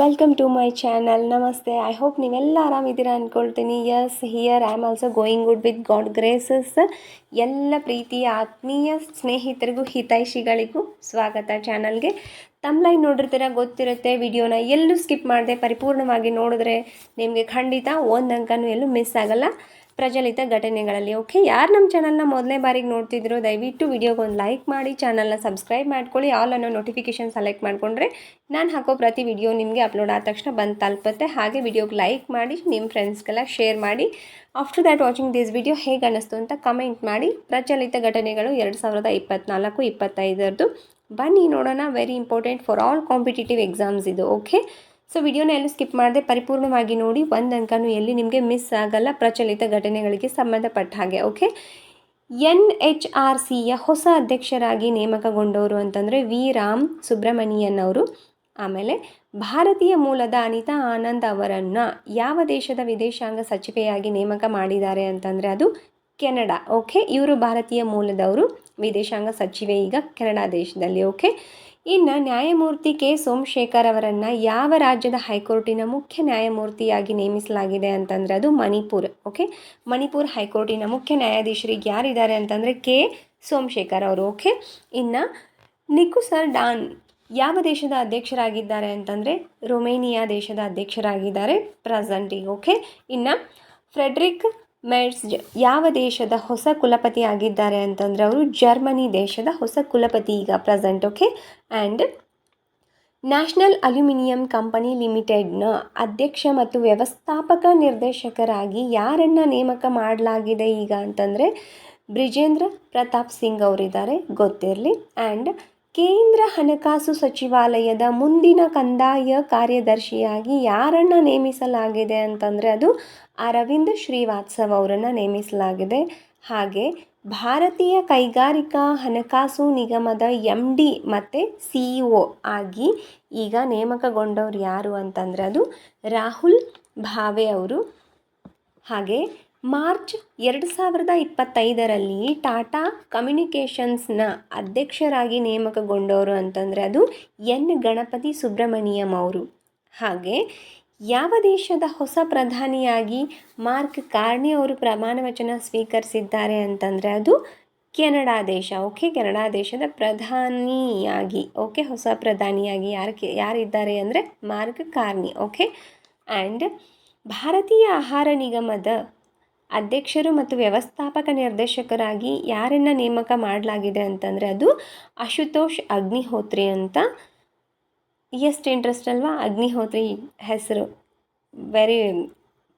Welcome to my channel ನಮಸ್ತೆ I hope ನೀವೆಲ್ಲ ಆರಾಮಿದ್ದೀರಾ ಅಂದ್ಕೊಳ್ತೀನಿ yes here I am also going good with God graces ಎಲ್ಲ ಪ್ರೀತಿಯ ಆತ್ಮೀಯ ಸ್ನೇಹಿತರಿಗೂ, ಹಿತೈಷಿಗಳಿಗೂ ಸ್ವಾಗತ ಚಾನಲ್ಗೆ ತಮ್ಲೈನ್ ನೋಡಿರ್ತೀರ, ಗೊತ್ತಿರುತ್ತೆ. ವಿಡಿಯೋನ ಎಲ್ಲೂ ಸ್ಕಿಪ್ ಮಾಡಿದೆ ಪರಿಪೂರ್ಣವಾಗಿ ನೋಡಿದ್ರೆ ನಿಮಗೆ ಖಂಡಿತ ಒಂದು ಅಂಕನೂ ಎಲ್ಲೂ ಮಿಸ್ ಆಗಲ್ಲ. ಪ್ರಚಲಿತ ಘಟನೆಗಳಲ್ಲಿ. ಓಕೆ ಯಾರು ನಮ್ಮ ಚಾನಲ್ನ ಮೊದಲನೇ ಬಾರಿಗೆ ನೋಡ್ತಿದ್ರು, ದಯವಿಟ್ಟು ವಿಡಿಯೋಗೆ ಒಂದು ಲೈಕ್ ಮಾಡಿ ಚಾನಲ್ನ ಸಬ್ಸ್ಕ್ರೈಬ್ ಮಾಡ್ಕೊಳ್ಳಿ ಆಲ್ ಅನ್ನೋ ನೋಟಿಫಿಕೇಷನ್ ಸೆಲೆಕ್ಟ್ ಮಾಡಿಕೊಂಡ್ರೆ ನಾನು ಹಾಕೋ ಪ್ರತಿ ವಿಡಿಯೋ ನಿಮಗೆ ಅಪ್ಲೋಡ್ ಆದ ತಕ್ಷಣ ಬಂದು ತಲುಪುತ್ತೆ. ಹಾಗೆ ವಿಡಿಯೋಗೆ ಲೈಕ್ ಮಾಡಿ ನಿಮ್ಮ ಫ್ರೆಂಡ್ಸ್ಗೆಲ್ಲ ಶೇರ್ ಮಾಡಿ. After that watching this video ಹೇಗೆ ಅನ್ನಿಸ್ತು ಅಂತ ಕಮೆಂಟ್ ಮಾಡಿ. ಪ್ರಚಲಿತ ಘಟನೆಗಳು ಎರಡು ಸಾವಿರದ ಇಪ್ಪತ್ನಾಲ್ಕು, ಇಪ್ಪತ್ತೈದರದ್ದು. ಬನ್ನಿ ನೋಡೋಣ very important for all competitive exams ಇದು ಓಕೆ ಸೊ ವಿಡಿಯೋನ ಎಲ್ಲೂ ಸ್ಕಿಪ್ ಮಾಡದೆ ಪರಿಪೂರ್ಣವಾಗಿ ನೋಡಿ ಒಂದು ಅಂಕನೂ ಎಲ್ಲಿ ನಿಮಗೆ ಮಿಸ್ ಆಗಲ್ಲ ಪ್ರಚಲಿತ ಘಟನೆಗಳಿಗೆ ಸಂಬಂಧಪಟ್ಟ ಹಾಗೆ ಓಕೆ ಎನ್ ಎಚ್ ಆರ್ ಸಿಯ ಹೊಸ ಅಧ್ಯಕ್ಷರಾಗಿ ನೇಮಕಗೊಂಡವರು ಅಂತಂದರೆ ವಿ ರಾಮ್ ಸುಬ್ರಮಣಿಯನ್ ಅವರು ಆಮೇಲೆ ಭಾರತೀಯ ಮೂಲದ ಅನಿತಾ ಆನಂದ್ ಅವರನ್ನು ಯಾವ ದೇಶದ ವಿದೇಶಾಂಗ ಸಚಿವೆಯಾಗಿ ನೇಮಕ ಮಾಡಿದ್ದಾರೆ ಅಂತಂದರೆ ಅದು ಕೆನಡಾ ಓಕೆ ಇವರು ಭಾರತೀಯ ಮೂಲದವರು ವಿದೇಶಾಂಗ ಸಚಿವೆ ಈಗ ಕೆನಡಾ ದೇಶದಲ್ಲಿ ಓಕೆ ಇನ್ನು ನ್ಯಾಯಮೂರ್ತಿ ಕೆ. ಸೋಮಶೇಖರ್ ಅವರನ್ನು ಯಾವ ರಾಜ್ಯದ ಹೈಕೋರ್ಟಿನ ಮುಖ್ಯ ನ್ಯಾಯಮೂರ್ತಿಯಾಗಿ ನೇಮಿಸಲಾಗಿದೆ ಅಂತಂದರೆ ಅದು ಮಣಿಪುರ್ ಓಕೆ ಮಣಿಪುರ್ ಹೈಕೋರ್ಟಿನ ಮುಖ್ಯ ನ್ಯಾಯಾಧೀಶರಿಗೆ ಯಾರಿದ್ದಾರೆ ಅಂತಂದರೆ ಕೆ. ಸೋಮಶೇಖರ್ ಅವರು ಓಕೆ ಇನ್ನು ನಿಕುಸರ್ ಡಾನ್ ಯಾವ ದೇಶದ ಅಧ್ಯಕ್ಷರಾಗಿದ್ದಾರೆ ಅಂತಂದರೆ ರೊಮೇನಿಯಾ ದೇಶದ ಅಧ್ಯಕ್ಷರಾಗಿದ್ದಾರೆ ಪ್ರೆಸೆಂಟಿಗೆ ಓಕೆ ಇನ್ನು ಫ್ರೆಡ್ರಿಕ್ ಮೆಡ್ಸ್ ಯಾವ ದೇಶದ ಹೊಸ ಕುಲಪತಿ ಆಗಿದ್ದಾರೆ ಅಂತಂದರೆ ಅವರು ಜರ್ಮನಿ ದೇಶದ ಹೊಸ ಕುಲಪತಿ ಈಗ present, okay? And national aluminium company ಲಿಮಿಟೆಡ್ನ ಅಧ್ಯಕ್ಷ ಮತ್ತು ವ್ಯವಸ್ಥಾಪಕ ನಿರ್ದೇಶಕರಾಗಿ ಯಾರನ್ನು ನೇಮಕ ಮಾಡಲಾಗಿದೆ ಈಗ ಅಂತಂದರೆ ಬ್ರಿಜೇಂದ್ರ ಪ್ರತಾಪ್ ಸಿಂಗ್ ಅವರಿದ್ದಾರೆ, ಗೊತ್ತಿರಲಿ? ಆ್ಯಂಡ್ ಕೇಂದ್ರ ಹಣಕಾಸು ಸಚಿವಾಲಯದ ಮುಂದಿನ ಕಂದಾಯ ಕಾರ್ಯದರ್ಶಿಯಾಗಿ ಯಾರನ್ನು ನೇಮಿಸಲಾಗಿದೆ ಅಂತಂದರೆ ಅದು ಅರವಿಂದ್ ಶ್ರೀವಾತ್ಸವ್ ಅವರನ್ನು ನೇಮಿಸಲಾಗಿದೆ. ಹಾಗೆ ಭಾರತೀಯ ಕೈಗಾರಿಕಾ ಹಣಕಾಸು ನಿಗಮದ ಎಂ ಡಿ ಮತ್ತು ಸಿ ಇ ಒ ಆಗಿ ಈಗ ನೇಮಕಗೊಂಡವ್ರು ಯಾರು ಅಂತಂದರೆ ಅದು ರಾಹುಲ್ ಭಾವೆ ಅವರು. ಹಾಗೆ ಮಾರ್ಚ್ ಎರಡು ಸಾವಿರದ ಇಪ್ಪತ್ತೈದರಲ್ಲಿ ಟಾಟಾ ಕಮ್ಯುನಿಕೇಷನ್ಸ್ನ ಅಧ್ಯಕ್ಷರಾಗಿ ನೇಮಕಗೊಂಡವರು ಅಂತಂದರೆ ಅದು ಎನ್. ಗಣಪತಿ ಸುಬ್ರಹ್ಮಣ್ಯಂ ಅವರು. ಹಾಗೆ ಯಾವ ದೇಶದ ಹೊಸ ಪ್ರಧಾನಿಯಾಗಿ ಮಾರ್ಕ್ ಕಾರ್ನಿ ಅವರು ಪ್ರಮಾಣ ವಚನ ಸ್ವೀಕರಿಸಿದ್ದಾರೆ ಅಂತಂದರೆ ಅದು ಕೆನಡಾ ದೇಶ, ಓಕೆ? ಕೆನಡಾ ದೇಶದ ಪ್ರಧಾನಿಯಾಗಿ, ಓಕೆ? ಹೊಸ ಪ್ರಧಾನಿಯಾಗಿ ಯಾರು ಯಾರಿದ್ದಾರೆ ಅಂದರೆ ಮಾರ್ಕ್ ಕಾರ್ನಿ, ಓಕೆ? ಆ್ಯಂಡ್ ಭಾರತೀಯ ಆಹಾರ ನಿಗಮದ ಅಧ್ಯಕ್ಷರು ಮತ್ತು ವ್ಯವಸ್ಥಾಪಕ ನಿರ್ದೇಶಕರಾಗಿ ಯಾರನ್ನು ನೇಮಕ ಮಾಡಲಾಗಿದೆ ಅಂತಂದರೆ ಅದು ಅಶುತೋಷ್ ಅಗ್ನಿಹೋತ್ರಿ ಅಂತ ಎಷ್ಟು ಇಂಟ್ರೆಸ್ಟ್ ಅಲ್ವಾ? ಅಗ್ನಿಹೋತ್ರಿ ಹೆಸರು. ವೆರಿ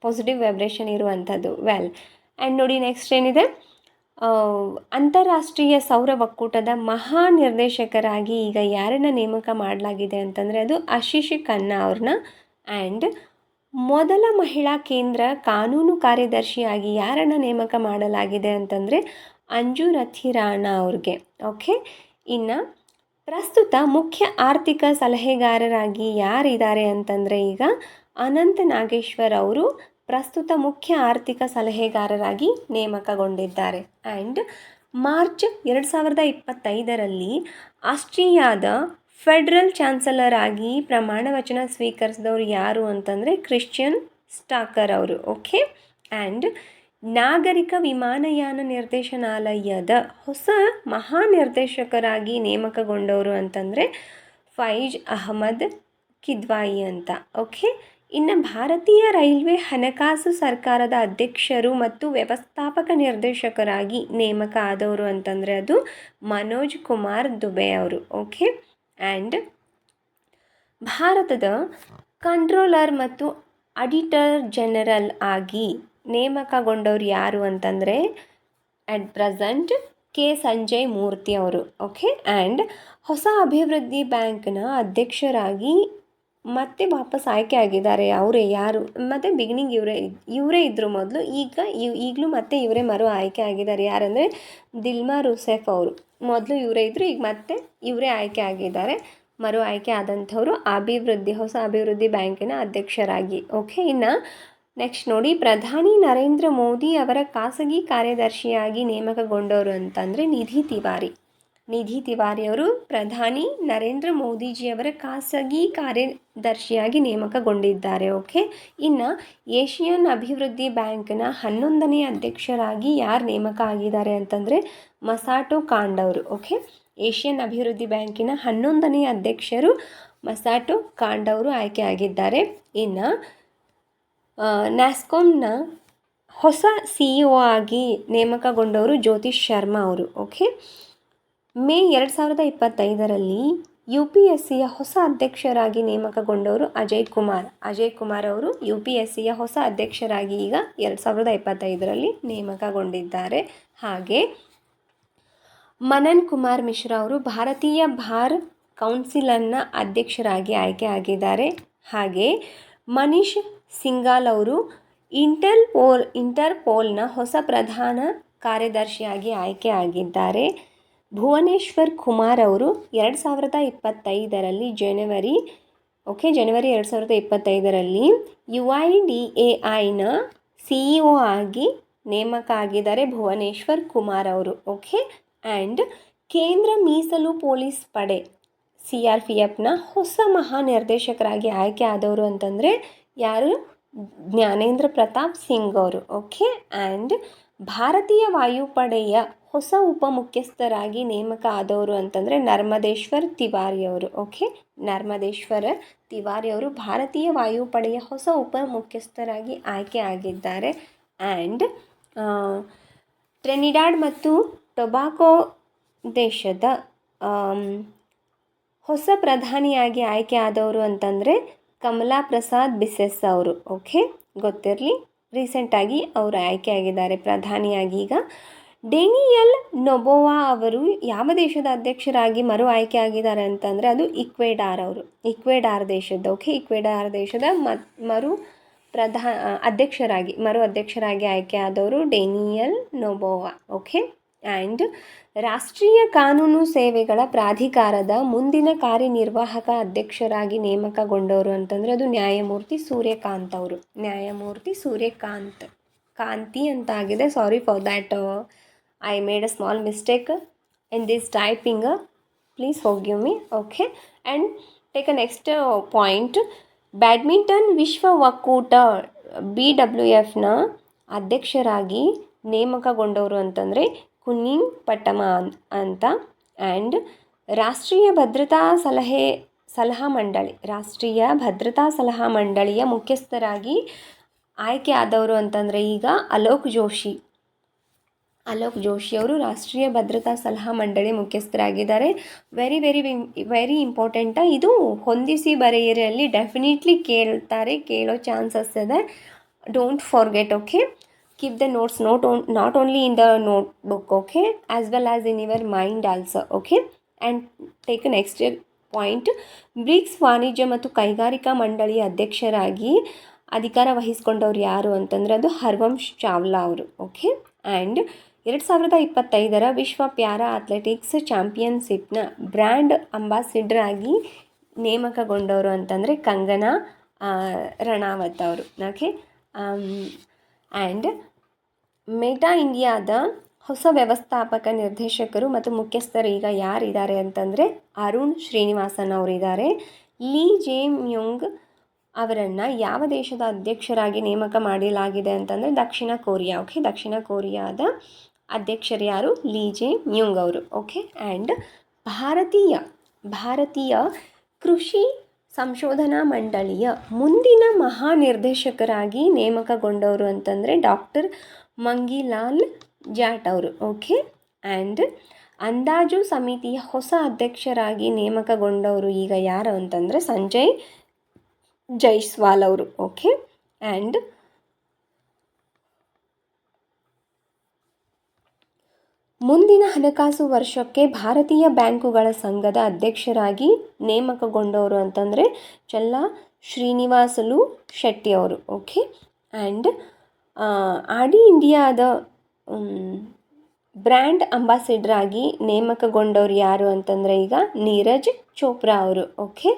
ಪಾಸಿಟಿವ್ ವೈಬ್ರೇಷನ್ ಇರುವಂಥದ್ದು. ವೆಲ್ ಆ್ಯಂಡ್ ನೋಡಿ ನೆಕ್ಸ್ಟ್ ಏನಿದೆ? ಅಂತಾರಾಷ್ಟ್ರೀಯ ಸೌರ ಒಕ್ಕೂಟದ ಮಹಾ ನಿರ್ದೇಶಕರಾಗಿ ಈಗ ಯಾರನ್ನು ನೇಮಕ ಮಾಡಲಾಗಿದೆ ಅಂತಂದರೆ ಅದು ಆಶೀಶ್ ಖನ್ನಾ ಅವ್ರನ್ನ. ಆ್ಯಂಡ್ ಮೊದಲ ಮಹಿಳಾ ಕೇಂದ್ರ ಕಾನೂನು ಕಾರ್ಯದರ್ಶಿಯಾಗಿ ಯಾರನ್ನು ನೇಮಕ ಮಾಡಲಾಗಿದೆ ಅಂತಂದರೆ ಅಂಜು ರಥಿರಾಣ ಅವ್ರಿಗೆ. ಓಕೆ ಇನ್ನು ಪ್ರಸ್ತುತ ಮುಖ್ಯ ಆರ್ಥಿಕ ಸಲಹೆಗಾರರಾಗಿ ಯಾರಿದ್ದಾರೆ ಅಂತಂದರೆ ಈಗ ಅನಂತ ನಾಗೇಶ್ವರ್ ಅವರು ಪ್ರಸ್ತುತ ಮುಖ್ಯ ಆರ್ಥಿಕ ಸಲಹೆಗಾರರಾಗಿ ನೇಮಕಗೊಂಡಿದ್ದಾರೆ. ಆ್ಯಂಡ್ ಮಾರ್ಚ್ ಎರಡು ಸಾವಿರದ ಇಪ್ಪತ್ತೈದರಲ್ಲಿ ಆಸ್ಟ್ರಿಯಾದ ಫೆಡರಲ್ ಚಾನ್ಸಲರ್ ಆಗಿ ಪ್ರಮಾಣ ವಚನ ಸ್ವೀಕರಿಸಿದವರು ಯಾರು ಅಂತಂದರೆ ಕ್ರಿಶ್ಚಿಯನ್ ಸ್ಟಾಕರ್ ಅವರು, ಓಕೆ? ಆ್ಯಂಡ್ ನಾಗರಿಕ ವಿಮಾನಯಾನ ನಿರ್ದೇಶನಾಲಯದ ಹೊಸ ಮಹಾನಿರ್ದೇಶಕರಾಗಿ ನೇಮಕಗೊಂಡವರು ಅಂತಂದರೆ ಫೈಜ್ ಅಹಮದ್ ಕಿದ್ವಾಯಿ ಅಂತ ಓಕೆ ಇನ್ನು ಭಾರತೀಯ ರೈಲ್ವೆ ಹಣಕಾಸು ಸರ್ಕಾರದ ಅಧ್ಯಕ್ಷರು ಮತ್ತು ವ್ಯವಸ್ಥಾಪಕ ನಿರ್ದೇಶಕರಾಗಿ ನೇಮಕ ಆದವರು ಅಂತಂದರೆ ಅದು ಮನೋಜ್ ಕುಮಾರ್ ದುಬೆ ಅವರು ಓಕೆ ಆ್ಯಂಡ್ ಭಾರತದ ಕಂಟ್ರೋಲರ್ ಮತ್ತು ಅಡಿಟರ್ ಜನರಲ್ ಆಗಿ ನೇಮಕಗೊಂಡವ್ರು ಯಾರು ಅಂತಂದರೆ at present K Sanjay Murthy ಅವರು ಓಕೆ ಆ್ಯಂಡ್ ಹೊಸ ಅಭಿವೃದ್ಧಿ ಬ್ಯಾಂಕ್ನ ಅಧ್ಯಕ್ಷರಾಗಿ ಮತ್ತೆ ವಾಪಸ್ ಆಯ್ಕೆ ಆಗಿದ್ದಾರೆ ಅವರೇ ಯಾರು? ಮತ್ತು ಬಿಗಿನಿಂಗ್ ಇವರೇ ಇವರೇ ಇದ್ದರು ಮೊದಲು, ಈಗ ಈಗಲೂ ಮತ್ತೆ ಇವರೇ ಮರು ಆಯ್ಕೆ ಆಗಿದ್ದಾರೆ ಯಾರಂದರೆ ದಿಲ್ಮಾ ರುಸೆಫ್ ಅವರು. ಮೊದಲು ಇವರೇ ಇದ್ದರು ಈಗ ಮತ್ತೆ ಇವರೇ ಆಯ್ಕೆ ಆಗಿದ್ದಾರೆ, ಮರು ಆಯ್ಕೆ ಆದಂಥವರು ಅಭಿವೃದ್ಧಿ, ಹೊಸ ಅಭಿವೃದ್ಧಿ ಬ್ಯಾಂಕಿನ ಅಧ್ಯಕ್ಷರಾಗಿ ಓಕೆ ಇನ್ನು ನೆಕ್ಸ್ಟ್ ನೋಡಿ, ಪ್ರಧಾನಿ ನರೇಂದ್ರ ಮೋದಿ ಅವರ ಖಾಸಗಿ ಕಾರ್ಯದರ್ಶಿಯಾಗಿ ನೇಮಕಗೊಂಡವರು ಅಂತಂದರೆ ನಿಧಿ ತಿವಾರಿ. ನಿಧಿ ತಿವಾರಿ ಅವರು ಪ್ರಧಾನಿ ನರೇಂದ್ರ ಮೋದಿಜಿಯವರ ಖಾಸಗಿ ಕಾರ್ಯದರ್ಶಿಯಾಗಿ ನೇಮಕಗೊಂಡಿದ್ದಾರೆ, ಓಕೆ? ಇನ್ನು ಏಷಿಯನ್ ಅಭಿವೃದ್ಧಿ ಬ್ಯಾಂಕ್ನ ಹನ್ನೊಂದನೇ ಅಧ್ಯಕ್ಷರಾಗಿ ಯಾರು ನೇಮಕ ಆಗಿದ್ದಾರೆ ಅಂತಂದರೆ ಮಸಾಟೋ ಕಾಂಡ್ ಅವರು ಓಕೆ? ಏಷ್ಯನ್ ಅಭಿವೃದ್ಧಿ ಬ್ಯಾಂಕಿನ ಹನ್ನೊಂದನೇ ಅಧ್ಯಕ್ಷರು ಮಸಾಟೋ ಕಾಂಡ್ ಅವರು ಆಯ್ಕೆ ಆಗಿದ್ದಾರೆ. ಇನ್ನು ನ್ಯಾಸ್ಕಾಮ್ನ ಹೊಸ ಸಿ ಇ ಒ ಆಗಿ ನೇಮಕಗೊಂಡವರು ಜ್ಯೋತಿಷ್ ಶರ್ಮಾ ಅವರು ಓಕೆ ಮೇ ಎರಡು ಸಾವಿರದ ಇಪ್ಪತ್ತೈದರಲ್ಲಿ ಯು ಪಿ ಎಸ್ ಸಿಯ ಹೊಸ ಅಧ್ಯಕ್ಷರಾಗಿ ನೇಮಕಗೊಂಡವರು ಅಜಯ್ ಕುಮಾರ್. ಅಜಯ್ ಕುಮಾರ್ ಅವರು ಯು ಪಿ ಎಸ್ ಸಿಯ ಹೊಸ ಅಧ್ಯಕ್ಷರಾಗಿ ಈಗ ಎರಡು ಸಾವಿರದ ಇಪ್ಪತ್ತೈದರಲ್ಲಿ ನೇಮಕಗೊಂಡಿದ್ದಾರೆ. ಹಾಗೆ ಮನನ್ ಕುಮಾರ್ ಮಿಶ್ರಾ ಅವರು ಭಾರತೀಯ ಭಾರ್ ಕೌನ್ಸಿಲನ್ನ ಅಧ್ಯಕ್ಷರಾಗಿ ಆಯ್ಕೆ ಆಗಿದ್ದಾರೆ. ಹಾಗೆ ಮನೀಶ್ ಸಿಂಗಾಲ್ ಅವರು ಇಂಟರ್ ಪೋಲ್, ಇಂಟರ್ಪೋಲ್ನ ಹೊಸ ಪ್ರಧಾನ ಕಾರ್ಯದರ್ಶಿಯಾಗಿ ಆಯ್ಕೆ ಆಗಿದ್ದಾರೆ. ಭುವನೇಶ್ವರ್ ಕುಮಾರ್ ಅವರು ಎರಡು ಸಾವಿರದ ಇಪ್ಪತ್ತೈದರಲ್ಲಿ ಜನವರಿ, ಓಕೆ, ಜನವರಿ ಎರಡು ಸಾವಿರದ ಇಪ್ಪತ್ತೈದರಲ್ಲಿ ಯು ಐ ಡಿ ಎ ಐನ ಸಿ ಇ ಒ ಆಗಿ ನೇಮಕ ಆಗಿದ್ದಾರೆ ಭುವನೇಶ್ವರ್ ಕುಮಾರ್ ಅವರು, ಓಕೆ ಆ್ಯಂಡ್ ಕೇಂದ್ರ ಮೀಸಲು ಪೊಲೀಸ್ ಪಡೆ, ಸಿ ಆರ್ ಪಿ ಎಫ್ನ ಹೊಸ ಮಹಾನಿರ್ದೇಶಕರಾಗಿ ಆಯ್ಕೆ ಆದವರು ಅಂತಂದರೆ ಯಾರು? ಜ್ಞಾನೇಂದ್ರ ಪ್ರತಾಪ್ ಸಿಂಗ್ ಅವರು. ಓಕೆ ಆ್ಯಂಡ್ ಭಾರತೀಯ ವಾಯುಪಡೆಯ ಹೊಸ ಉಪಮುಖ್ಯಸ್ಥರಾಗಿ ನೇಮಕ ಆದವರು ಅಂತಂದರೆ ನರ್ಮದೇಶ್ವರ್ ತಿವಾರಿ ಅವರು. ಓಕೆ ನರ್ಮದೇಶ್ವರ ತಿವಾರಿ ಅವರು ಭಾರತೀಯ ವಾಯುಪಡೆಯ ಹೊಸ ಉಪಮುಖ್ಯಸ್ಥರಾಗಿ ಆಯ್ಕೆ ಆಗಿದ್ದಾರೆ. ಆ್ಯಂಡ್ ಟ್ರೆನಿಡಾಡ್ ಮತ್ತು ಟೊಬಾಕೋ ದೇಶದ ಹೊಸ ಪ್ರಧಾನಿಯಾಗಿ ಆಯ್ಕೆ ಆದವರು ಅಂತಂದರೆ ಕಮಲಾ ಪ್ರಸಾದ್ ಬಿಸೆಸ್ ಅವರು, ಓಕೆ? ಗೊತ್ತಿರಲಿ? ರೀಸೆಂಟಾಗಿ ಅವರು ಆಯ್ಕೆ ಆಗಿದ್ದಾರೆ, ಪ್ರಧಾನಿಯಾಗಿ ಈಗ. ಡೇನಿಯಲ್ ನೊಬೋವಾ ಅವರು ಯಾವ ದೇಶದ ಅಧ್ಯಕ್ಷರಾಗಿ ಮರು ಆಯ್ಕೆ ಆಗಿದ್ದಾರೆ ಅಂತಂದರೆ ಅದು ಇಕ್ವೆಡಾರ್ ಅವರು. ಇಕ್ವೆಡಾರ್ ದೇಶದ ಓಕೆ? ಇಕ್ವೆಡಾರ್ ದೇಶದ ಮರು ಪ್ರಧಾ ಅಧ್ಯಕ್ಷರಾಗಿ, ಮರು ಅಧ್ಯಕ್ಷರಾಗಿ ಆಯ್ಕೆ ಆದವರು ಡೇನಿಯಲ್ ನೊಬೋವಾ, ಓಕೆ? ಆ್ಯಂಡ್ ರಾಷ್ಟ್ರೀಯ ಕಾನೂನು ಸೇವೆಗಳ ಪ್ರಾಧಿಕಾರದ ಮುಂದಿನ ಕಾರ್ಯನಿರ್ವಾಹಕ ಅಧ್ಯಕ್ಷರಾಗಿ ನೇಮಕಗೊಂಡವರು ಅಂತಂದರೆ ಅದು ನ್ಯಾಯಮೂರ್ತಿ ಸೂರ್ಯಕಾಂತ್ ಅವರು. ನ್ಯಾಯಮೂರ್ತಿ ಸೂರ್ಯಕಾಂತ್, ಕಾಂತಿ ಅಂತ ಆಗಿದೆ. Sorry for that I made a small mistake in this typing please ಹೋಗ್ಯೂ me okay and take a next point badminton ವಿಶ್ವ ಒಕ್ಕೂಟ ಬಿ ಡಬ್ಲ್ಯೂ ಎಫ್ನ ಅಧ್ಯಕ್ಷರಾಗಿ ನೇಮಕಗೊಂಡವರು ಅಂತಂದರೆ ಕುನ್ನಿಂಗ್ ಪಟ್ಟಮ ಅಂತ ಆ್ಯಂಡ್ ರಾಷ್ಟ್ರೀಯ ಭದ್ರತಾ ಸಲಹೆ, ಸಲಹಾ ಮಂಡಳಿ, ರಾಷ್ಟ್ರೀಯ ಭದ್ರತಾ ಸಲಹಾ ಮಂಡಳಿಯ ಮುಖ್ಯಸ್ಥರಾಗಿ ಆಯ್ಕೆ ಆದವರು ಅಂತಂದರೆ ಈಗ ಅಲೋಕ್ ಜೋಶಿ. ಅಲೋಕ್ ಜೋಶಿ ಅವರು ರಾಷ್ಟ್ರೀಯ ಭದ್ರತಾ ಸಲಹಾ ಮಂಡಳಿ ಮುಖ್ಯಸ್ಥರಾಗಿದ್ದಾರೆ. ವೆರಿ ವೆರಿ ವೆರಿ ಇಂಪಾರ್ಟೆಂಟ ಇದು ಹೊಂದಿಸಿ ಬರೆಯಿರಲ್ಲಿ ಡೆಫಿನೆಟ್ಲಿ ಕೇಳ್ತಾರೆ, ಕೇಳೋ ಚಾನ್ಸಸ್ ಇದೆ. Don't forget okay keep the notes not, on, not only in the notebook okay as well as in your mind also okay. And take a next point BRICS ವಾಣಿಜ್ಯ ಮತ್ತು ಕೈಗಾರಿಕಾ ಮಂಡಳಿ ಅಧ್ಯಕ್ಷರಾಗಿ ಅಧಿಕಾರ ವಹಿಸ್ಕೊಂಡವ್ರು ಯಾರು ಅಂತಂದರೆ ಅದು ಹರ್ವಂಶ್ ಚಾವ್ಲಾ ಅವರು ಓಕೆ ಆ್ಯಂಡ್ ಎರಡು ಸಾವಿರದ ಇಪ್ಪತ್ತೈದರ ವಿಶ್ವ ಪ್ಯಾರಾ ಅಥ್ಲೆಟಿಕ್ಸ್ ಚಾಂಪಿಯನ್ಶಿಪ್ನ ಬ್ರ್ಯಾಂಡ್ ಅಂಬಾಸಿಡರ್ ಆಗಿ ನೇಮಕಗೊಂಡವರು ಅಂತಂದರೆ ಕಂಗನಾ ರಣಾವತ್ ಅವರು ಓಕೆ ಆ್ಯಂಡ್ ಮೇಟಾ ಇಂಡಿಯಾದ ಹೊಸ ವ್ಯವಸ್ಥಾಪಕ ನಿರ್ದೇಶಕರು ಮತ್ತು ಮುಖ್ಯಸ್ಥರು ಈಗ ಯಾರಿದ್ದಾರೆ ಅಂತಂದರೆ ಅರುಣ್ ಶ್ರೀನಿವಾಸನ್ ಅವರಿದ್ದಾರೆ. ಲೀ ಜೇ ಮ್ಯೂಂಗ್ ಅವರನ್ನು ಯಾವ ದೇಶದ ಅಧ್ಯಕ್ಷರಾಗಿ ನೇಮಕ ಮಾಡಲಾಗಿದೆ ಅಂತಂದರೆ ದಕ್ಷಿಣ ಕೊರಿಯಾ ಓಕೆ ದಕ್ಷಿಣ ಕೊರಿಯಾದ ಅಧ್ಯಕ್ಷರು ಯಾರು? ಲೀ ಜೆ ಮ್ಯೂಂಗ್ ಅವರು ಓಕೆ ಆ್ಯಂಡ್ ಭಾರತೀಯ ಭಾರತೀಯ ಕೃಷಿ ಸಂಶೋಧನಾ ಮಂಡಳಿಯ ಮುಂದಿನ ಮಹಾನಿರ್ದೇಶಕರಾಗಿ ನೇಮಕಗೊಂಡವರು ಅಂತಂದರೆ ಡಾಕ್ಟರ್ ಮಂಗಿಲಾಲ್ ಜಾಟ್ ಅವರು ಓಕೆ ಆ್ಯಂಡ್ ಅಂದಾಜು ಸಮಿತಿಯ ಹೊಸ ಅಧ್ಯಕ್ಷರಾಗಿ ನೇಮಕಗೊಂಡವರು ಈಗ ಯಾರು ಅಂತಂದರೆ ಸಂಜಯ್ ಜೈಸ್ವಾಲ್ ಅವರು ಓಕೆ ಆ್ಯಂಡ್ ಮುಂದಿನ ಹಣಕಾಸು ವರ್ಷಕ್ಕೆ ಭಾರತೀಯ ಬ್ಯಾಂಕುಗಳ ಸಂಘದ ಅಧ್ಯಕ್ಷರಾಗಿ ನೇಮಕಗೊಂಡವರು ಅಂತಂದರೆ ಚಲ್ಲ ಶ್ರೀನಿವಾಸಲು ಶೆಟ್ಟಿ ಅವರು ಓಕೆ ಆ್ಯಂಡ್ ಆಡಿ ಇಂಡಿಯಾದ ಬ್ರ್ಯಾಂಡ್ ಅಂಬಾಸಿಡರ್ ಆಗಿ ನೇಮಕಗೊಂಡವ್ರು ಯಾರು ಅಂತಂದರೆ ಈಗ ನೀರಜ್ ಚೋಪ್ರಾ ಅವರು ಓಕೆ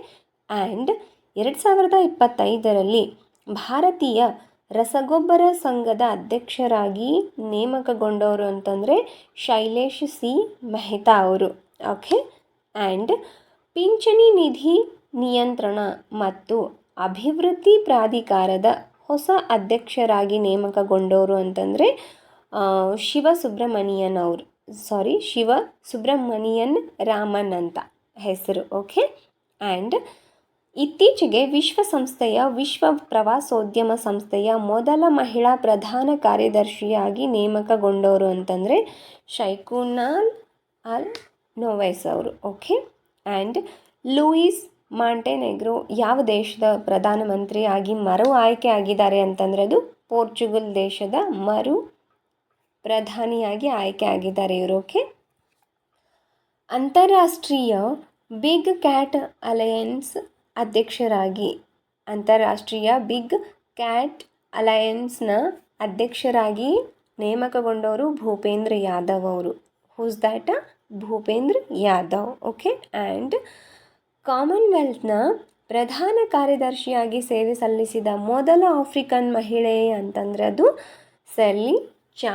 ಆ್ಯಂಡ್ ಎರಡು ಸಾವಿರದ ಇಪ್ಪತ್ತೈದರಲ್ಲಿ ಭಾರತೀಯ ರಸಗೊಬ್ಬರ ಸಂಘದ ಅಧ್ಯಕ್ಷರಾಗಿ ನೇಮಕಗೊಂಡವರು ಅಂತಂದರೆ ಶೈಲೇಶ್ ಸಿ. ಮೆಹ್ತಾ ಅವರು. ಓಕೆ? ಆ್ಯಂಡ್ ಪಿಂಚಣಿ ನಿಧಿ ನಿಯಂತ್ರಣ ಮತ್ತು ಅಭಿವೃದ್ಧಿ ಪ್ರಾಧಿಕಾರದ ಹೊಸ ಅಧ್ಯಕ್ಷರಾಗಿ ನೇಮಕಗೊಂಡವರು ಅಂತಂದರೆ ಶಿವ ಸುಬ್ರಮಣಿಯನ್ ಅವರು. ಸಾರಿ ಶಿವ ಸುಬ್ರಮಣಿಯನ್ ರಾಮನ್ ಅಂತ ಹೆಸರು. ಓಕೆ? ಆ್ಯಂಡ್ ಇತ್ತೀಚೆಗೆ ವಿಶ್ವಸಂಸ್ಥೆಯ ವಿಶ್ವ ಪ್ರವಾಸೋದ್ಯಮ ಸಂಸ್ಥೆಯ ಮೊದಲ ಮಹಿಳಾ ಪ್ರಧಾನ ಕಾರ್ಯದರ್ಶಿಯಾಗಿ ನೇಮಕಗೊಂಡವರು ಅಂತಂದರೆ ಶೈಕುನಾಲ್ ಅಲ್ ನೋವೈಸ್ ಅವರು ಓಕೆ ಆ್ಯಂಡ್ ಲೂಯಿಸ್ ಮಾಂಟೆನೆಗ್ರೋ ಯಾವ ದೇಶದ ಪ್ರಧಾನಮಂತ್ರಿಯಾಗಿ ಮರು ಆಯ್ಕೆ ಆಗಿದ್ದಾರೆ ಅಂತಂದರೆ ಅದು ಪೋರ್ಚುಗಲ್ ದೇಶದ ಮರು ಪ್ರಧಾನಿಯಾಗಿ ಆಯ್ಕೆ ಆಗಿದ್ದಾರೆ ಇವರು ಓಕೆ ಅಂತಾರಾಷ್ಟ್ರೀಯ ಬಿಗ್ ಕ್ಯಾಟ್ ಅಲಯನ್ಸ್ ಅಧ್ಯಕ್ಷರಾಗಿ ಅಂತಾರಾಷ್ಟ್ರೀಯ ಬಿಗ್ ಕ್ಯಾಟ್ ಅಲಯನ್ಸ್ನ ಅಧ್ಯಕ್ಷರಾಗಿ ನೇಮಕಗೊಂಡವರು ಭೂಪೇಂದ್ರ ಯಾದವ್ ಅವರು. Who's that Bhupendra Yadav. Okay and ಕಾಮನ್ವೆಲ್ತ್ನ ಪ್ರಧಾನ ಕಾರ್ಯದರ್ಶಿಯಾಗಿ ಸೇವೆ ಸಲ್ಲಿಸಿದ ಮೊದಲ ಆಫ್ರಿಕನ್ ಮಹಿಳೆ ಅಂತಂದರೆ ಅದು ಸರ್ಲಿ ಚಾ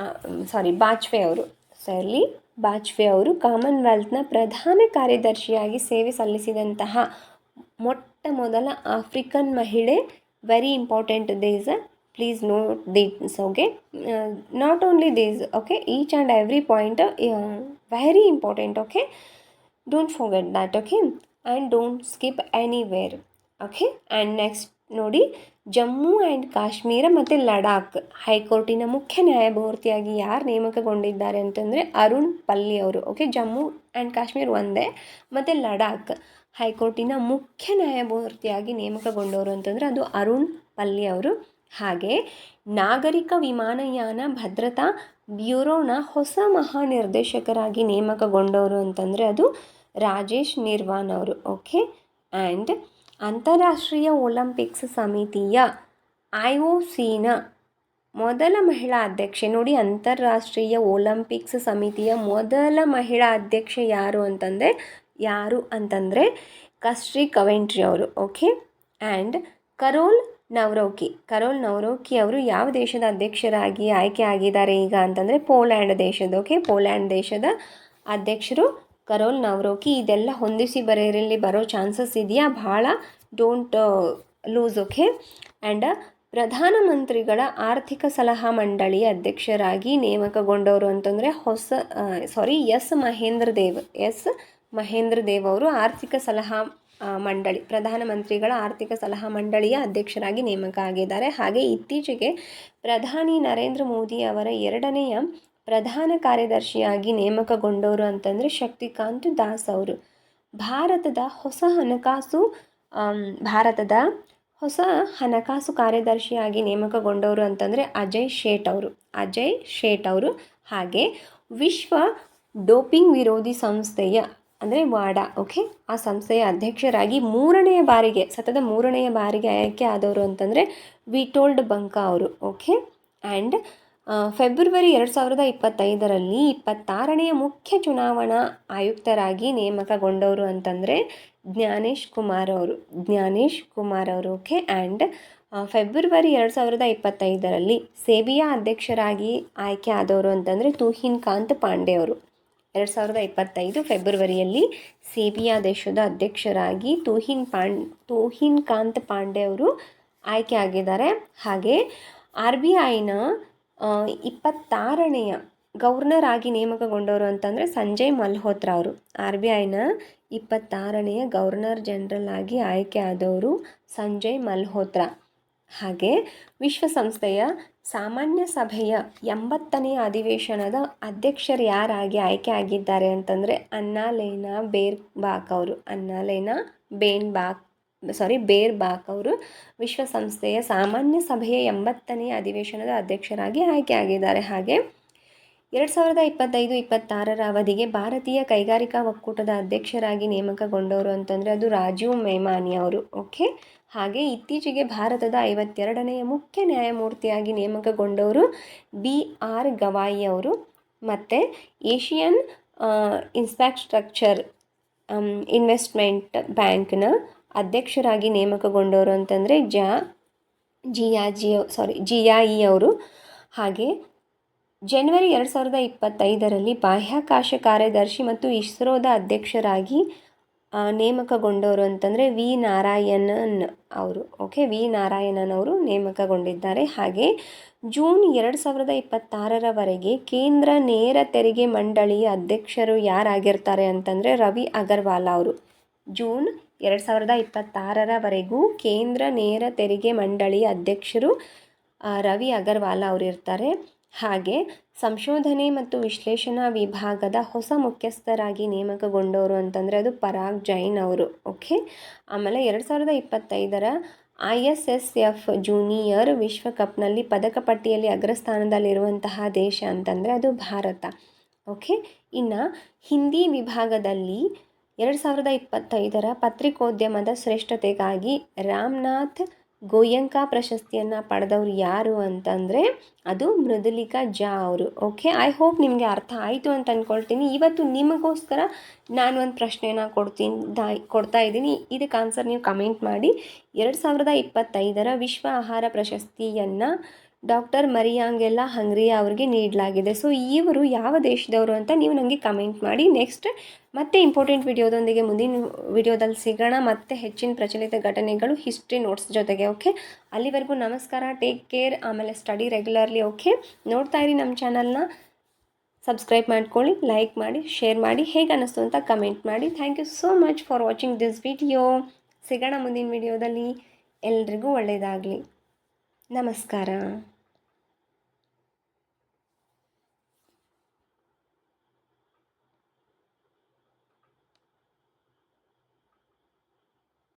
ಸಾರಿ ಬಾಜ್ಪೆ ಅವರು. ಸೆರ್ಲಿ ಬಾಜ್ಪೆ ಅವರು ಕಾಮನ್ವೆಲ್ತ್ನ ಪ್ರಧಾನ ಕಾರ್ಯದರ್ಶಿಯಾಗಿ ಸೇವೆ ಸಲ್ಲಿಸಿದಂತಹ ಮೊಟ್ಟ ಮೊದಲ ಆಫ್ರಿಕನ್ ಮಹಿಳೆ very important these please note these okay not only these okay each and every point very important okay don't forget that okay and don't skip anywhere okay and next ನೋಡಿ ಜಮ್ಮು ಆ್ಯಂಡ್ ಕಾಶ್ಮೀರ ಮತ್ತು ಲಡಾಖ್ ಹೈಕೋರ್ಟಿನ ಮುಖ್ಯ ನ್ಯಾಯಮೂರ್ತಿಯಾಗಿ ಯಾರು ನೇಮಕಗೊಂಡಿದ್ದಾರೆ ಅಂತಂದರೆ ಅರುಣ್ ಪಲ್ಲಿ ಅವರು okay Jammu and Kashmir ಒಂದೇ, ಮತ್ತು ಲಡಾಖ್ ಹೈಕೋರ್ಟಿನ ಮುಖ್ಯ ನ್ಯಾಯಮೂರ್ತಿಯಾಗಿ ನೇಮಕಗೊಂಡವರು ಅಂತಂದರೆ ಅದು ಅರುಣ್ ಪಲ್ಲಿ ಅವರು. ಹಾಗೆ ನಾಗರಿಕ ವಿಮಾನಯಾನ ಭದ್ರತಾ ಬ್ಯೂರೋನ ಹೊಸ ಮಹಾನಿರ್ದೇಶಕರಾಗಿ ನೇಮಕಗೊಂಡವರು ಅಂತಂದರೆ ಅದು ರಾಜೇಶ್ ನಿರ್ವಾನ್ ಅವರು. ಓಕೆ? ಆ್ಯಂಡ್ ಅಂತಾರಾಷ್ಟ್ರೀಯ ಒಲಿಂಪಿಕ್ಸ್ ಸಮಿತಿಯ ಐ ಒ ಸಿನ ಮೊದಲ ಮಹಿಳಾ ಅಧ್ಯಕ್ಷೆ, ನೋಡಿ ಅಂತಾರಾಷ್ಟ್ರೀಯ ಒಲಿಂಪಿಕ್ಸ್ ಸಮಿತಿಯ ಮೊದಲ ಮಹಿಳಾ ಅಧ್ಯಕ್ಷೆ ಯಾರು ಅಂತಂದರೆ ಯಾರು ಅಂತಂದರೆ ಕಸ್ಟ್ರಿ ಕವೆಂಟ್ರಿ ಅವರು ಓಕೆ ಆ್ಯಂಡ್ ಕರೋಲ್ ನವ್ರೋಕಿ ಕರೋಲ್ ನವ್ರೋಕಿ ಅವರು ಯಾವ ದೇಶದ ಅಧ್ಯಕ್ಷರಾಗಿ ಆಯ್ಕೆ ಆಗಿದ್ದಾರೆ ಈಗ ಅಂತಂದರೆ ಪೋಲ್ಯಾಂಡ್ ದೇಶದ ಓಕೆ ಪೋಲ್ಯಾಂಡ್ ದೇಶದ ಅಧ್ಯಕ್ಷರು ಕರೋಲ್ ನವ್ರೋಕಿ. ಇದೆಲ್ಲ ಹೊಂದಿಸಿ ಬರೋರಲ್ಲಿ ಬರೋ ಚಾನ್ಸಸ್ ಇದೆಯಾ? ಭಾಳ ಡೋಂಟ್ ಲೂಸ್ ಓಕೆ ಆ್ಯಂಡ್ ಪ್ರಧಾನಮಂತ್ರಿಗಳ ಆರ್ಥಿಕ ಸಲಹಾ ಮಂಡಳಿಯ ಅಧ್ಯಕ್ಷರಾಗಿ ನೇಮಕಗೊಂಡವರು ಅಂತಂದರೆ ಹೊಸ sorry S Mahendra Dev, S Mahendra Dev ಅವರು ಆರ್ಥಿಕ ಸಲಹಾ ಮಂಡಳಿ ಪ್ರಧಾನಮಂತ್ರಿಗಳ ಆರ್ಥಿಕ ಸಲಹಾ ಮಂಡಳಿಯ ಅಧ್ಯಕ್ಷರಾಗಿ ನೇಮಕ ಆಗಿದ್ದಾರೆ. ಹಾಗೆ ಇತ್ತೀಚೆಗೆ ಪ್ರಧಾನಿ ನರೇಂದ್ರ ಮೋದಿ ಅವರ ಎರಡನೆಯ ಪ್ರಧಾನ ಕಾರ್ಯದರ್ಶಿಯಾಗಿ ನೇಮಕಗೊಂಡವರು ಅಂತಂದರೆ ಶಕ್ತಿಕಾಂತ್ ದಾಸ್ ಅವರು. ಭಾರತದ ಹೊಸ ಹಣಕಾಸು ಭಾರತದ ಹೊಸ ಹಣಕಾಸು ಕಾರ್ಯದರ್ಶಿಯಾಗಿ ನೇಮಕಗೊಂಡವರು ಅಂತಂದರೆ ಅಜಯ್ ಶೇಟ್ ಅವರು. ಅಜಯ್ ಶೇಟ್ ಅವರು. ಹಾಗೆ ವಿಶ್ವ ಡೋಪಿಂಗ್ ವಿರೋಧಿ ಸಂಸ್ಥೆಯ ಅಂದರೆ ವಾಡಾ ಓಕೆ ಆ ಸಂಸ್ಥೆಯ ಅಧ್ಯಕ್ಷರಾಗಿ ಮೂರನೆಯ ಬಾರಿಗೆ, ಸತತ ಮೂರನೆಯ ಬಾರಿಗೆ ಆಯ್ಕೆ ಆದವರು ಅಂತಂದರೆ ವಿಟೋಲ್ಡ್ ಬಂಕಾ ಅವರು ಓಕೆ ಆ್ಯಂಡ್ ಫೆಬ್ರವರಿ ಎರಡು ಸಾವಿರದ ಇಪ್ಪತ್ತೈದರಲ್ಲಿ ಇಪ್ಪತ್ತಾರನೆಯ ಮುಖ್ಯ ಚುನಾವಣಾ ಆಯುಕ್ತರಾಗಿ ನೇಮಕಗೊಂಡವರು ಅಂತಂದರೆ ಜ್ಞಾನೇಶ್ ಕುಮಾರ್ ಅವರು, ಜ್ಞಾನೇಶ್ ಕುಮಾರ್ ಅವರು ಓಕೆ ಆ್ಯಂಡ್ ಫೆಬ್ರವರಿ ಎರಡು ಸಾವಿರದ ಇಪ್ಪತ್ತೈದರಲ್ಲಿ ಸೇಬಿಯಾ ಅಧ್ಯಕ್ಷರಾಗಿ ಆಯ್ಕೆ ಆದವರು ಅಂತಂದರೆ ತುಹಿನ್ ಕಾಂತ್ ಪಾಂಡೆ ಅವರು. ಎರಡು ಸಾವಿರದ ಇಪ್ಪತ್ತೈದು ಫೆಬ್ರವರಿಯಲ್ಲಿ ಸೇಬಿಯಾ ದೇಶದ ಅಧ್ಯಕ್ಷರಾಗಿ ತೂಹಿನ್ ಪಾಂಡ್ ತೂಹಿನ್ ಕಾಂತ್ ಪಾಂಡೆ ಅವರು ಆಯ್ಕೆ ಆಗಿದ್ದಾರೆ. ಹಾಗೆ ಆರ್ ಬಿ ಐನ ಇಪ್ಪತ್ತಾರನೆಯ ಗವರ್ನರ್ ಆಗಿ ನೇಮಕಗೊಂಡವರು ಅಂತಂದರೆ ಸಂಜಯ್ ಮಲ್ಹೋತ್ರಾ ಅವರು. ಆರ್ ಬಿ ಐನ ಇಪ್ಪತ್ತಾರನೆಯ ಗವರ್ನರ್ ಜನರಲ್ ಆಗಿ ಆಯ್ಕೆ ಆದವರು ಸಂಜಯ್ ಮಲ್ಹೋತ್ರಾ. ಹಾಗೆ ವಿಶ್ವಸಂಸ್ಥೆಯ ಸಾಮಾನ್ಯ ಸಭೆಯ ಎಂಬತ್ತನೇ ಅಧಿವೇಶನದ ಅಧ್ಯಕ್ಷರು ಯಾರಾಗಿ ಆಯ್ಕೆ ಆಗಿದ್ದಾರೆ ಅಂತಂದರೆ ಅನ್ನಲೇನಾ ಬೇರ್ ಬಾಕ್ ಅವರು. ಅನ್ನಲೇನಾ ಬೇನ್ ಬಾಕ್ ಸಾರಿ ಬೇರ್ ಬಾಕ್ ಅವರು ವಿಶ್ವಸಂಸ್ಥೆಯ ಸಾಮಾನ್ಯ ಸಭೆಯ ಎಂಬತ್ತನೇ ಅಧಿವೇಶನದ ಅಧ್ಯಕ್ಷರಾಗಿ ಆಯ್ಕೆ ಆಗಿದ್ದಾರೆ. ಹಾಗೆ ಎರಡು ಸಾವಿರದ ಇಪ್ಪತ್ತೈದು, ಇಪ್ಪತ್ತಾರರ ಅವಧಿಗೆ ಭಾರತೀಯ ಕೈಗಾರಿಕಾ ಒಕ್ಕೂಟದ ಅಧ್ಯಕ್ಷರಾಗಿ ನೇಮಕಗೊಂಡವರು ಅಂತಂದರೆ ಅದು ರಾಜೀವ್ ಮೇಮಾನಿ ಅವರು. ಓಕೆ ಹಾಗೆ ಇತ್ತೀಚೆಗೆ ಭಾರತದ ಐವತ್ತೆರಡನೆಯ ಮುಖ್ಯ ನ್ಯಾಯಮೂರ್ತಿಯಾಗಿ ನೇಮಕಗೊಂಡವರು ಬಿ ಆರ್ ಗವಾಯಿ ಅವರು. ಮತ್ತು ಏಷಿಯನ್ ಇನ್ಫ್ರಾಸ್ಟ್ರಕ್ಚರ್ ಇನ್ವೆಸ್ಟ್ಮೆಂಟ್ ಬ್ಯಾಂಕ್ನ ಅಧ್ಯಕ್ಷರಾಗಿ ನೇಮಕಗೊಂಡವರು ಅಂತಂದರೆ ಜಾ, ಜಿಯಾಜಿ, ಸಾರಿ, ಜಿಯಾಯಿ ಅವರು. ಹಾಗೆ ಜನವರಿ ಎರಡು ಸಾವಿರದ ಇಪ್ಪತ್ತೈದರಲ್ಲಿ ಬಾಹ್ಯಾಕಾಶ ಕಾರ್ಯದರ್ಶಿ ಮತ್ತು ಇಸ್ರೋದ ಅಧ್ಯಕ್ಷರಾಗಿ ನೇಮಕಗೊಂಡವರು ಅಂತಂದರೆ ವಿ. ನಾರಾಯಣನ್ ಅವರು. Okay V. ನಾರಾಯಣನ್ ಅವರು ನೇಮಕಗೊಂಡಿದ್ದಾರೆ. ಹಾಗೆ ಜೂನ್ ಎರಡು ಸಾವಿರದ ಇಪ್ಪತ್ತಾರರವರೆಗೆ ಕೇಂದ್ರ ನೇರ ತೆರಿಗೆ ಮಂಡಳಿಯ ಅಧ್ಯಕ್ಷರು ಯಾರಾಗಿರ್ತಾರೆ ಅಂತಂದರೆ ರವಿ ಅಗರ್ವಾಲ್ ಅವರು. ಜೂನ್ ಎರಡು ಸಾವಿರದ ಇಪ್ಪತ್ತಾರರವರೆಗೂ ಕೇಂದ್ರ ನೇರ ತೆರಿಗೆ ಮಂಡಳಿಯ ಅಧ್ಯಕ್ಷರು ರವಿ ಅಗರ್ವಾಲ್ ಅವರು ಇರ್ತಾರೆ ಹಾಗೆ ಸಂಶೋಧನೆ ಮತ್ತು ವಿಶ್ಲೇಷಣಾ ವಿಭಾಗದ ಹೊಸ ಮುಖ್ಯಸ್ಥರಾಗಿ ನೇಮಕಗೊಂಡವರು ಅಂತಂದರೆ ಅದು ಪರಾಗ್ ಜೈನ್ ಅವರು, ಓಕೆ? ಆಮೇಲೆ ಎರಡು ಸಾವಿರದ ಇಪ್ಪತ್ತೈದರ I S S F junior ವಿಶ್ವಕಪ್ನಲ್ಲಿ ಪದಕ ಪಟ್ಟಿಯಲ್ಲಿ ಅಗ್ರಸ್ಥಾನದಲ್ಲಿರುವಂತಹ ದೇಶ ಅಂತಂದರೆ ಅದು ಭಾರತ, ಓಕೆ? ಇನ್ನು ಹಿಂದಿ ವಿಭಾಗದಲ್ಲಿ ಎರಡು ಸಾವಿರದ ಇಪ್ಪತ್ತೈದರ ಪತ್ರಿಕೋದ್ಯಮದ ಶ್ರೇಷ್ಠತೆಗಾಗಿ ರಾಮನಾಥ್ ಗೋಯಂಕ ಪ್ರಶಸ್ತಿಯನ್ನು ಪಡೆದವರು ಯಾರು ಅಂತಂದರೆ ಅದು ಮೃದುಲಿಕಾ ಜಾ ಅವರು. ಓಕೆ ಐ ಹೋಪ್ ನಿಮಗೆ ಅರ್ಥ ಆಯಿತು ಅಂತ ಅಂದ್ಕೊಳ್ತೀನಿ ಇವತ್ತು ನಿಮಗೋಸ್ಕರ ನಾನು ಒಂದು ಪ್ರಶ್ನೆನ ಕೊಡ್ತೀನಿ ಕೊಡ್ತಾ ಇದ್ದೀನಿ. ಇದಕ್ಕೆ ಆನ್ಸರ್ ನೀವು ಕಮೆಂಟ್ ಮಾಡಿ. ಎರಡು ಸಾವಿರದ ಇಪ್ಪತ್ತೈದರ ವಿಶ್ವ ಆಹಾರ ಪ್ರಶಸ್ತಿಯನ್ನು ಡಾಕ್ಟರ್ ಮರಿಯಾಂಗೆಲ್ಲ ಹಂಗ್ರಿಯಾ ಅವ್ರಿಗೆ ನೀಡಲಾಗಿದೆ. ಸೊ ಇವರು ಯಾವ ದೇಶದವರು ಅಂತ ನೀವು ನನಗೆ ಕಮೆಂಟ್ ಮಾಡಿ. ನೆಕ್ಸ್ಟ್ ಮತ್ತೆ ಇಂಪಾರ್ಟೆಂಟ್ ವಿಡಿಯೋದೊಂದಿಗೆ ಮುಂದಿನ ವಿಡಿಯೋದಲ್ಲಿ ಸಿಗೋಣ. ಮತ್ತೆ ಹೆಚ್ಚಿನ ಪ್ರಚಲಿತ ಘಟನೆಗಳು ಹಿಸ್ಟ್ರಿ ನೋಟ್ಸ್ ಜೊತೆಗೆ ಓಕೆ ಅಲ್ಲಿವರೆಗೂ ನಮಸ್ಕಾರ. ಟೇಕ್ ಕೇರ್ ಆಮೇಲೆ ಸ್ಟಡಿ ರೆಗ್ಯುಲರ್ಲಿ ಓಕೆ ನೋಡ್ತಾ ಇರಿ ನಮ್ಮ ಚಾನಲ್ನ ಸಬ್ಸ್ಕ್ರೈಬ್ ಮಾಡ್ಕೊಳ್ಳಿ ಲೈಕ್ ಮಾಡಿ ಶೇರ್ ಮಾಡಿ. ಹೇಗೆ ಅನ್ನಿಸ್ತು ಅಂತ ಕಮೆಂಟ್ ಮಾಡಿ. Thank you so much for watching this video ಸಿಗೋಣ ಮುಂದಿನ ವಿಡಿಯೋದಲ್ಲಿ ಎಲ್ರಿಗೂ ಒಳ್ಳೆಯದಾಗಲಿ ನಮಸ್ಕಾರ.